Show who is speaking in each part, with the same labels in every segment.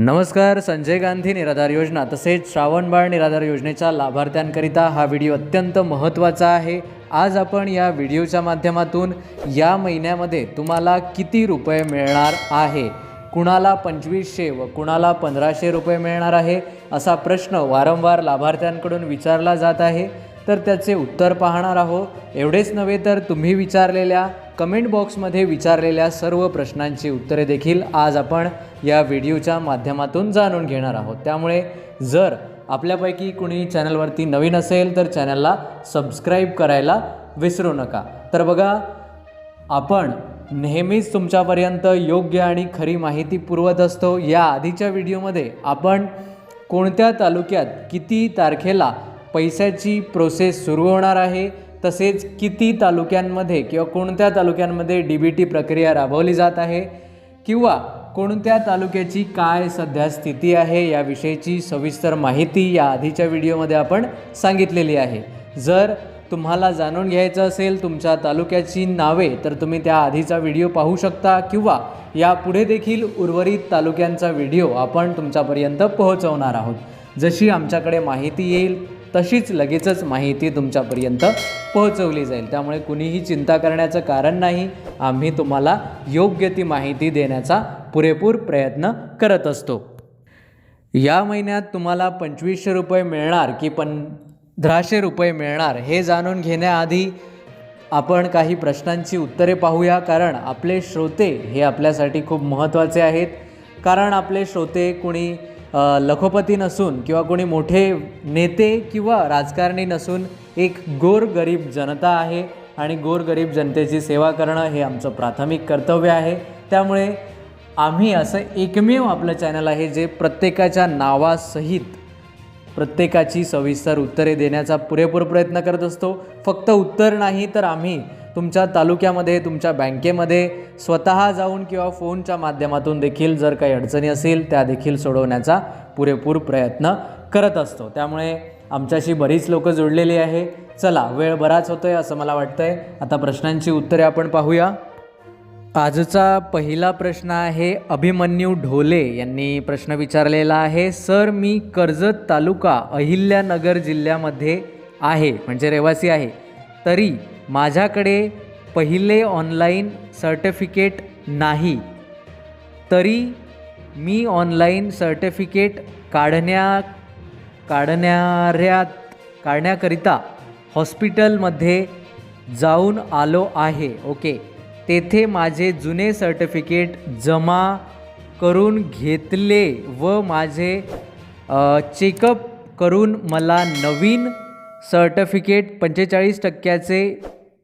Speaker 1: नमस्कार संजय गांधी निराधार योजना तसेच श्रावणबाळ निराधार योजनेच्या लाभार्थ्यांकरिता हा व्हिडिओ अत्यंत महत्त्वाचा आहे. आज आपण या व्हिडिओच्या माध्यमातून या महिन्यामध्ये तुम्हाला किती रुपये मिळणार आहे? कुणाला पंचवीसशे व कुणाला पंधराशे रुपये मिळणार आहे? असा प्रश्न वारंवार लाभार्थ्यांकडून विचारला जात आहे. तर त्याचे उत्तर पाहणार आहोत. एवढेच नव्हे तर तुम्ही विचारलेल्या कमेंट बॉक्समध्ये विचारलेल्या सर्व प्रश्नांची उत्तरे देखील आज आपण या व्हिडिओच्या माध्यमातून जाणून घेणार आहोत. त्यामुळे जर आपल्यापैकी कुणी चॅनलवरती नवीन असेल तर चॅनलला सबस्क्राईब करायला विसरू नका. तर बघा आपण नेहमीच तुमच्यापर्यंत योग्य आणि खरी माहिती पुरवत असतो. या आधीच्या व्हिडिओमध्ये आपण कोणत्या तालुक्यात किती तारखेला पैशाची प्रोसेस सुरू होणार आहे. तसेच किती तालुक्यांमध्ये किंवा कोणत्या तालुक्यांमध्ये डी बी टी प्रक्रिया राबवली जात आहे किंवा कोणत्या तालुक्याची काय सध्या स्थिती आहे याविषयीची सविस्तर माहिती या आधीच्या व्हिडिओमध्ये आपण सांगितलेली आहे. जर तुम्हाला जाणून घ्यायचं असेल तुमच्या तालुक्याची नावे तर तुम्ही त्या आधीचा व्हिडिओ पाहू शकता किंवा यापुढे देखील उर्वरित तालुक्यांचा व्हिडिओ आपण तुमच्यापर्यंत पोहोचवणार आहोत. जशी आमच्याकडे माहिती येईल तशीच लगेचच माहिती तुमच्यापर्यंत पोहोचवली जाईल. त्यामुळे कुणीही चिंता करण्याचं कारण नाही. आम्ही तुम्हाला योग्य ती माहिती देण्याचा पुरेपूर प्रयत्न करत असतो. या महिन्यात तुम्हाला पंचवीसशे रुपये मिळणार की पंधराशे रुपये मिळणार हे जाणून घेण्याआधी आपण काही प्रश्नांची उत्तरे पाहूया. कारण आपले श्रोते हे आपल्यासाठी खूप महत्त्वाचे आहेत. कारण आपले श्रोते कुणी लखोपती नसून किंवा कोणी मोठे नेते किंवा राजकारणी नसून एक गोरगरीब जनता आहे आणि गोरगरीब जनतेची सेवा करणं हे आमचं प्राथमिक कर्तव्य आहे. त्यामुळे आम्ही असं एकमेव आपलं चॅनल आहे जे प्रत्येकाच्या नावासहित प्रत्येकाची सविस्तर उत्तरे देण्याचा पुरेपूर प्रयत्न करत असतो. फक्त उत्तर नाही तर आम्ही तुमच्या तालुक्यामध्ये तुमच्या बँकेमध्ये स्वतः जाऊन किंवा फोनच्या माध्यमातून देखील जर काही अडचणी असेल त्या देखील सोडवण्याचा पुरेपूर प्रयत्न करत असतो. त्यामुळे आमच्याशी बरीच लोकं जोडलेली आहे. चला वेळ बराच होतोय असं मला वाटतंय. आता प्रश्नांची उत्तरे आपण पाहूया. आजचा पहिला प्रश्न आहे अभिमन्यू ढोले यांनी प्रश्न विचारलेला आहे सर मी कर्जत तालुका अहिल्यानगर जिल्ह्यामध्ये आहे म्हणजे रहिवासी आहे. तरी माझ्याकडे पहिले ऑनलाईन सर्टिफिकेट नाही तरी मी ऑनलाईन सर्टिफिकेट काढण्या काढणाऱ्यात काढण्याकरिता हॉस्पिटलमध्ये जाऊन आलो आहे ओके. तेथे माझे जुने सर्टिफिकेट जमा करून घेतले व माझे चेकअप करून मला नवीन सर्टिफिकेट पंचेचाळीस टक्क्याचे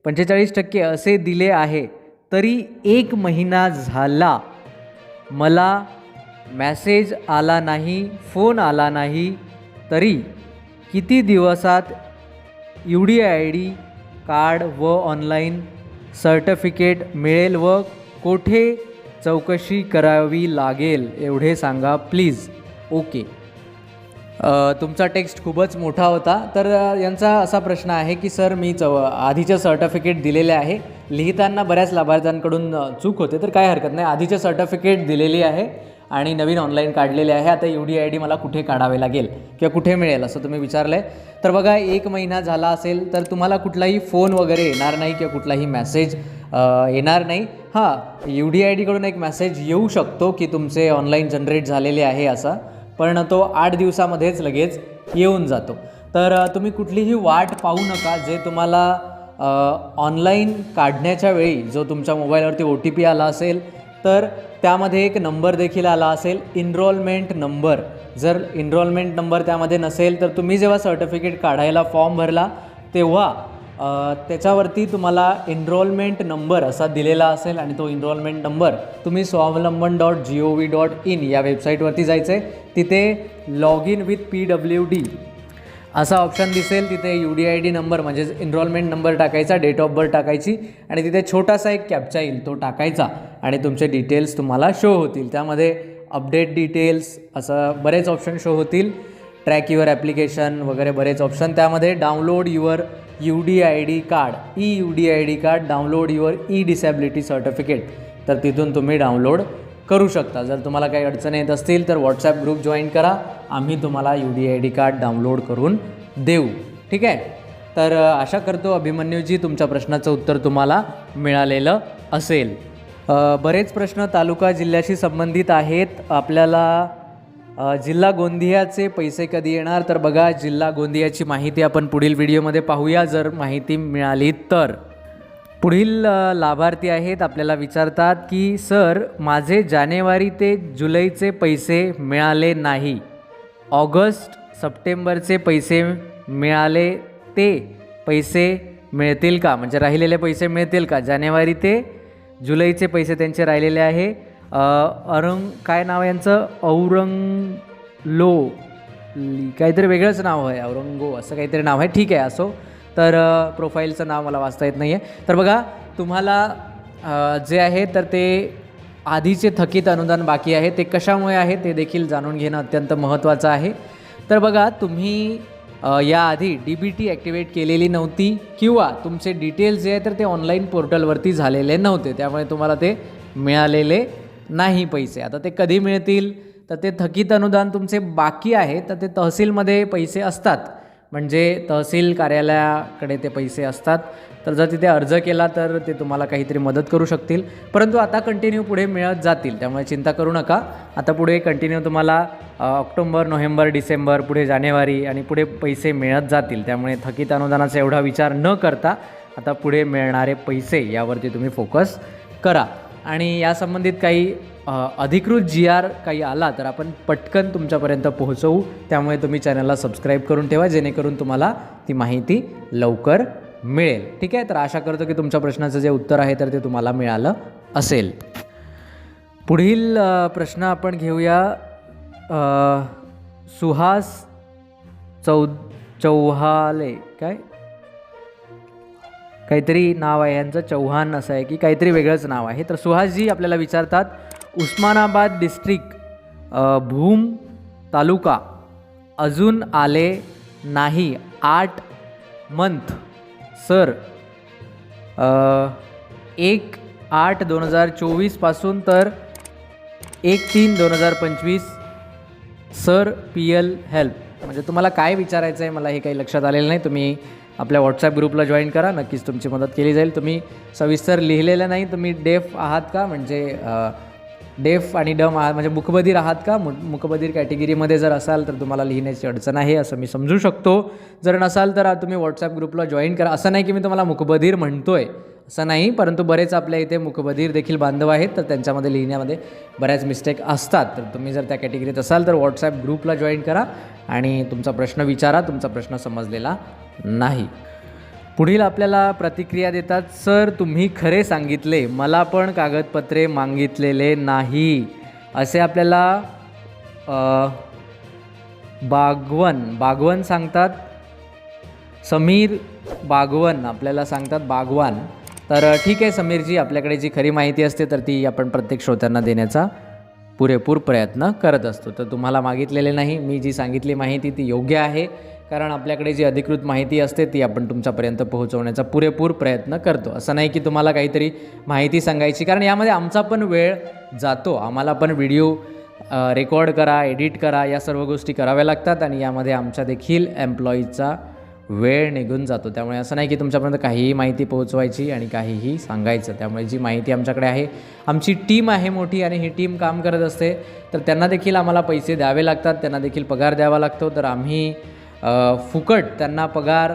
Speaker 1: पंचेचाळीस टक्के असे दिले आहे तरी एक महिना झाला. मला मॅसेज आला नाही फोन आला नाही तरी किती दिवसात U D I D card व ऑनलाईन सर्टिफिकेट मिळेल व कोठे चौकशी करावी लागेल एवढे सांगा प्लीज. ओके. तुमचा टेक्स्ट खूपच मोठा होता. तर यांचा असा प्रश्न आहे की सर मी चव आधीचे सर्टिफिकेट दिलेले आहे. लिहिताना बऱ्याच लाभार्थ्यांकडून चूक होते. तर काय हरकत नाही. आधीचे सर्टिफिकेट दिलेली आहे आणि नवीन ऑनलाईन काढलेले आहे. आता यू डी आय डी मला कुठे काढावे लागेल? किंवा कुठे मिळेल? असं तुम्ही विचारलं आहे तर बघा एक महिना झाला असेल तर तुम्हाला कुठलाही फोन वगैरे येणार नाही किंवा कुठलाही मेसेज येणार नाही. हां यू डी आय डीकडून एक मेसेज येऊ शकतो की तुमचे ऑनलाईन जनरेट झालेले आहे असा. पण तो आठ दिवसामध्येच लगेच येऊन जातो. तर तुम्ही कुठलीही वाट पाहू नका जे तुम्हाला ऑनलाईन काढण्याच्या वेळी जो तुमच्या मोबाईलवरती ओ टी पी आला असेल तर त्यामध्ये एक नंबर देखील आला असेल. Enrolment number. जर इनरोलमेंट नंबर त्यामध्ये नसेल तर तुम्ही जेव्हा सर्टिफिकेट काढायला फॉर्म भरला तेव्हा त्याच्यावरती तुम्हाला एनरोलमेंट नंबर असा दिलेला असेल आणि तो एनरोलमेंट नंबर तुम्ही Swavlamban dot G O V dot in या वेबसाईटवरती जायचं आहे तिथे log in with P W D असा ऑप्शन दिसेल. तिथे U D I D number म्हणजेच एनरोलमेंट नंबर टाकायचा डेट ऑफ बर्थ टाकायची आणि तिथे छोटासा एक कॅप्चा येईल तो टाकायचा आणि तुमचे डिटेल्स तुम्हाला शो होतील. त्यामध्ये अपडेट डिटेल्स असं बरेच ऑप्शन शो होतील. ट्रॅक युअर ॲप्लिकेशन वगैरे बरेच ऑप्शन. त्यामध्ये download your U D I D card. E U D I D card download your E disability certificate. तर तिथून तुम्ही डाउनलोड करू शकता. जर तुम्हाला काही अडचणी येत असतील तर व्हॉट्सॲप ग्रुप जॉईन करा. आम्ही तुम्हाला U D I D card download करून देऊ. ठीक आहे? तर आशा करतो अभिमन्यूजी तुमच्या प्रश्नाचं उत्तर तुम्हाला मिळालेलं असेल. बरेच प्रश्न तालुका जिल्ह्याशी संबंधित आहेत. आपल्याला जिल्हा गोंदियाचे पैसे कधी येणार? तर बघा जिल्हा गोंदियाची माहिती आपण पुढील व्हिडिओमध्ये पाहूया. जर माहिती मिळाली तर. पुढील लाभार्थी आहेत आपल्याला विचारतात की सर माझे जानेवारी ते जुलैचे पैसे मिळाले नाही. ऑगस्ट सप्टेंबरचे पैसे मिळाले ते पैसे मिळतील का? म्हणजे राहिलेले पैसे मिळतील का? जानेवारी ते जुलैचे पैसे त्यांचे राहिलेले आहे. औरंग काय नाव यांचं? औरंग लो काहीतरी वेगळंच नाव आहे औरंगो असं काहीतरी नाव आहे. ठीक आहे असो. तर प्रोफाईलचं नाव मला वाचता येत नाही आहे तर बघा तुम्हाला जे आहे तर ते आधीचे थकीत अनुदान बाकी आहे. ते कशामुळे आहे ते देखील जाणून घेणं अत्यंत महत्त्वाचं आहे. तर बघा तुम्ही याआधी डी बी टी ॲक्टिवेट केलेली नव्हती किंवा तुमचे डिटेल्स जे आहे तर ते ऑनलाईन पोर्टलवरती झालेले नव्हते. त्यामुळे तुम्हाला ते मिळालेले नाही पैसे. आता ते कधी मिळतील? तर ते थकीत अनुदान तुमचे बाकी आहे तर ते तहसीलमध्ये पैसे असतात. म्हणजे तहसील कार्यालयाकडे ते पैसे असतात. तर जर तिथे अर्ज केला तर ते तुम्हाला काहीतरी मदत करू शकतील. परंतु आता कंटिन्यू पुढे मिळत जातील त्यामुळे चिंता करू नका. आता पुढे कंटिन्यू तुम्हाला ऑक्टोंबर ऑक्टोबर नोव्हेंबर डिसेंबर पुढे जानेवारी आणि पुढे पैसे मिळत जातील. त्यामुळे थकीत अनुदानाचा एवढा विचार न करता आता पुढे मिळणारे पैसे यावरती तुम्ही फोकस करा. आणि या संबंधित काही अधिकृत जी आर काही आला तर आपण पटकन तुमच्यापर्यंत पोहोचवू. त्यामुळे तुम्ही चॅनलला सबस्क्राईब करून ठेवा जेणेकरून तुम्हाला ती माहिती लवकर मिळेल. ठीक आहे? तर आशा करतो की तुमच्या प्रश्नाचं जे उत्तर आहे तर ते तुम्हाला मिळालं असेल. पुढील प्रश्न आपण घेऊया सुहास चौ चौहाले. काय? काहीतरी नाव आहे यांचं चौहान असं आहे की काहीतरी वेगळंच नाव आहे. तर सुहासजी आपल्याला विचारतात उस्मानाबाद डिस्ट्रिक्ट भूम तालुका अजून आले नाही आठ मंथ. सर एक आठ दोन हजार चोवीसपासून तर एक तीन दोन हजार पंचवीस. Sir P L help. म्हणजे तुम्हाला काय विचारायचं आहे मला हे काही लक्षात आलेलं नाही तुम्ही आपल्या व्हॉट्सॲप ग्रुपला जॉईन करा. नक्कीच तुमची मदत केली जाईल. तुम्ही सविस्तर लिहिलेलं नाही तुम्ही डेफ आहात का? म्हणजे डेफ आणि डम आहात म्हणजे मुखबधीर आहात का? मु मुखबधीर कॅटेगरीमध्ये जर असाल तर तुम्हाला लिहिण्याची अडचण आहे असं मी समजू शकतो. जर नसाल तर तुम्ही व्हॉट्सॲप ग्रुपला जॉईन करा. असं नाही की मी तुम्हाला मुखबधिर म्हणतो आहे असं नाही. परंतु बरेच आपल्या इथे मुखबधीर देखील बांधव आहेत तर त्यांच्यामध्ये लिहिण्यामध्ये बऱ्याच मिस्टेक असतात. तर तुम्ही जर त्या कॅटेगरीत असाल तर व्हॉट्सॲप ग्रुपला जॉईन करा आणि तुमचा प्रश्न विचारा तुमचा प्रश्न समजलेला नाही. पुढील आपल्याला प्रतिक्रिया देतात सर तुम्ही खरे सांगितले. मला पण कागदपत्रे मागितलेले नाही. असे आपल्याला बागवन बागवन सांगतात. समीर बागवन आपल्याला सांगतात बागवान. तर ठीक आहे समीरजी आपल्याकडे जी खरी माहिती असते तर ती आपण प्रत्येक श्रोत्यांना देण्याचा पुरेपूर प्रयत्न करत असतो. तर तुम्हाला मागितलेले नाही. मी जी सांगितली माहिती ती योग्य आहे. कारण आपल्याकडे जी अधिकृत माहिती असते ती आपण तुमच्यापर्यंत पोहोचवण्याचा पुरेपूर प्रयत्न करतो. असं नाही की तुम्हाला काहीतरी माहिती सांगायची कारण यामध्ये आमचा पण वेळ जातो. आम्हाला पण व्हिडिओ रेकॉर्ड करा एडिट करा या सर्व गोष्टी कराव्या लागतात आणि यामध्ये आमच्या देखील एम्प्लॉईजचा वेळ निघून जातो. त्यामुळे असं नाही की तुमच्यापर्यंत काहीही माहिती पोहोचवायची आणि काहीही सांगायचं. त्यामुळे जी माहिती आमच्याकडे आहे आमची टीम आहे मोठी आणि ही टीम काम करत असते तर त्यांना देखील आम्हाला पैसे द्यावे लागतात त्यांना देखील पगार द्यावा लागतो. तर आम्ही फुकट त्यांना पगार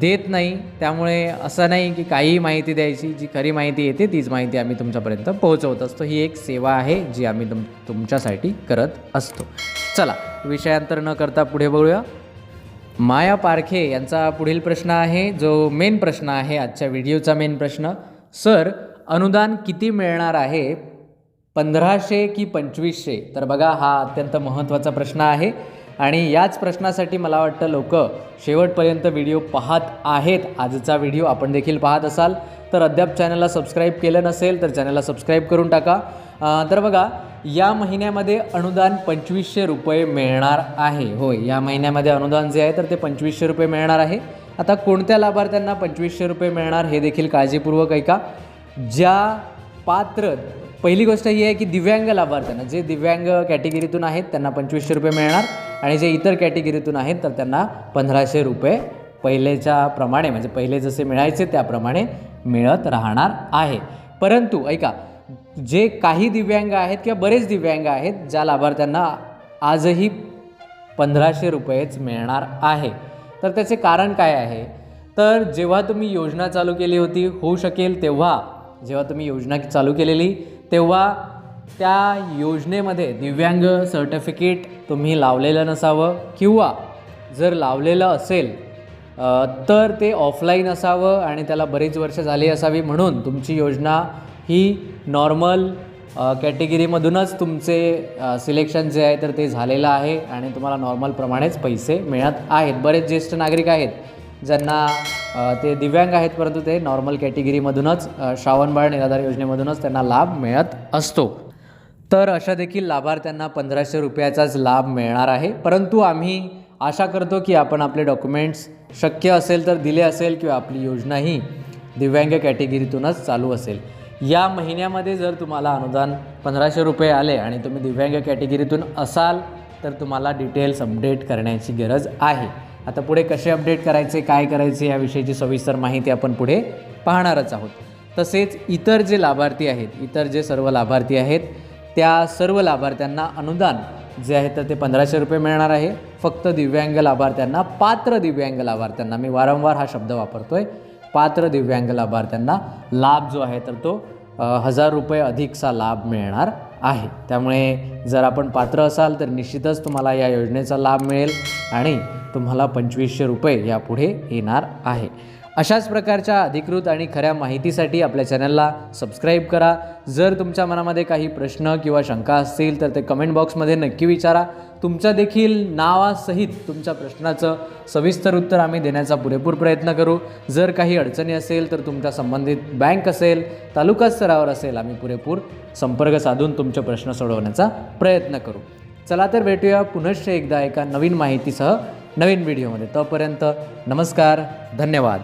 Speaker 1: देत नाही. त्यामुळे असं नाही की काही माहिती द्यायची जी खरी माहिती येते तीच माहिती आम्ही तुमच्यापर्यंत पोहोचवत असतो. ही एक सेवा आहे जी आम्ही तुम तुमच्यासाठी करत असतो. चला विषयांतर न करता पुढे बघूया. माया पारखे यांचा पुढील प्रश्न आहे जो मेन प्रश्न आहे आजच्या व्हिडिओचा मेन प्रश्न. सर अनुदान किती मिळणार आहे? पंधराशे की पंचवीसशे? तर बघा हा अत्यंत महत्त्वाचा प्रश्न आहे. आणि याच प्रश्नासाठी मला वाटतं लोक शेवटपर्यंत व्हिडिओ पाहत आहेत. आजचा व्हिडिओ आपण देखील पाहत असाल. तर अद्याप चॅनलला सबस्क्राईब केलं नसेल तर चॅनलला सबस्क्राईब करून टाका. तर बघा या महिन्यामध्ये अनुदान पंचवीसशे रुपये मिळणार आहे. होय या महिन्यामध्ये अनुदान जे आहे तर ते पंचवीसशे रुपये मिळणार आहे. आता कोणत्या लाभार्थ्यांना पंचवीसशे रुपये मिळणार हे देखील काळजीपूर्वक ऐका. ज्या पात्र पहिली गोष्ट ही आहे की दिव्यांग लाभार्थ्यांना जे दिव्यांग कॅटेगरीतून आहेत त्यांना पंचवीसशे रुपये मिळणार आणि जे इतर कॅटेगरीतून आहेत तर त्यांना पंधराशे रुपये पहिलेच्या प्रमाणे म्हणजे पहिले जसे मिळायचे त्याप्रमाणे मिळत राहणार आहे. परंतु ऐका जे काही दिव्यांग आहेत किंवा बरेच दिव्यांग आहेत ज्या लाभार्थ्यांना आजही पंधराशे रुपयेच मिळणार आहे. तर त्याचे कारण काय आहे? तर जेव्हा तुम्ही योजना चालू केली होती होऊ शकेल तेव्हा जेव्हा तुम्ही योजना चालू केलेली तेव्हा त्या योजनेमध्ये दिव्यांग सर्टिफिकेट तुम्ही लावलेलं नसावं किंवा जर लावलेलं असेल तर ते ऑफलाईन असावं आणि त्याला बरीच वर्ष झाली असावी म्हणून तुमची योजना ही नॉर्मल कॅटेगरीमधूनच तुमचे सिलेक्शन जे आहे तर ते झालेलं आहे आणि तुम्हाला नॉर्मलप्रमाणेच पैसे मिळत आहेत. बरेच ज्येष्ठ नागरिक आहेत ज्यांना ते दिव्यांग आहेत परंतु ते नॉर्मल कॅटेगरीमधूनच श्रावणबाळ निराधार योजनेमधूनच त्यांना लाभ मिळत असतो. तर अशा देखील लाभार्थ्यांना पंधराशे रुपयाचाच लाभ मिळणार आहे. परंतु आम्ही आशा करतो की आपण आपले डॉक्युमेंट्स शक्य असेल तर दिले असेल किंवा आपली योजनाही दिव्यांग कॅटेगरीतूनच चालू असेल. या महिन्यामध्ये जर तुम्हाला अनुदान पंधराशे रुपये आले आणि तुम्ही दिव्यांग कॅटेगरीतून असाल तर तुम्हाला डिटेल्स अपडेट करण्याची गरज आहे. आता पुढे कसे अपडेट करायचे काय करायचे याविषयीची सविस्तर माहिती आपण पुढे पाहणारच आहोत. तसेच इतर जे लाभार्थी आहेत इतर जे सर्व लाभार्थी आहेत त्या सर्व लाभार्थ्यांना अनुदान जे आहे तर ते पंधराशे रुपये मिळणार आहे. फक्त दिव्यांग लाभार्थ्यांना पात्र दिव्यांग लाभार्थ्यांना मी वारंवार हा शब्द वापरतोय पात्र दिव्यांग लाभार्थ्यांना लाभ जो आहे तर तो हजार रुपये अधिकचा लाभ मिळणार. आहे. त्यामुळे जर आपण पात्र असाल तर निश्चितच तुम्हाला या योजनेचा लाभ मिळेल आणि तुम्हाला पंचवीसशे रुपये यापुढे येणार आहे. अशाच प्रकारच्या अधिकृत आणि खऱ्या माहितीसाठी आपल्या चॅनलला सबस्क्राईब करा. जर तुमच्या मनामध्ये काही प्रश्न किंवा शंका असतील तर ते कमेंट बॉक्समध्ये नक्की विचारा. तुमच्या देखील नावासहित तुमच्या प्रश्नाचं सविस्तर उत्तर आम्ही देण्याचा पुरेपूर प्रयत्न करू. जर काही अडचणी असेल तर तुमच्या संबंधित बँक असेल तालुका स्तरावर असेल आम्ही पुरेपूर संपर्क साधून तुमचे प्रश्न सोडवण्याचा प्रयत्न करू. चला तर भेटूया पुनश्च एकदा एका नवीन माहितीसह नवीन व्हिडिओमध्ये. तोपर्यंत नमस्कार धन्यवाद.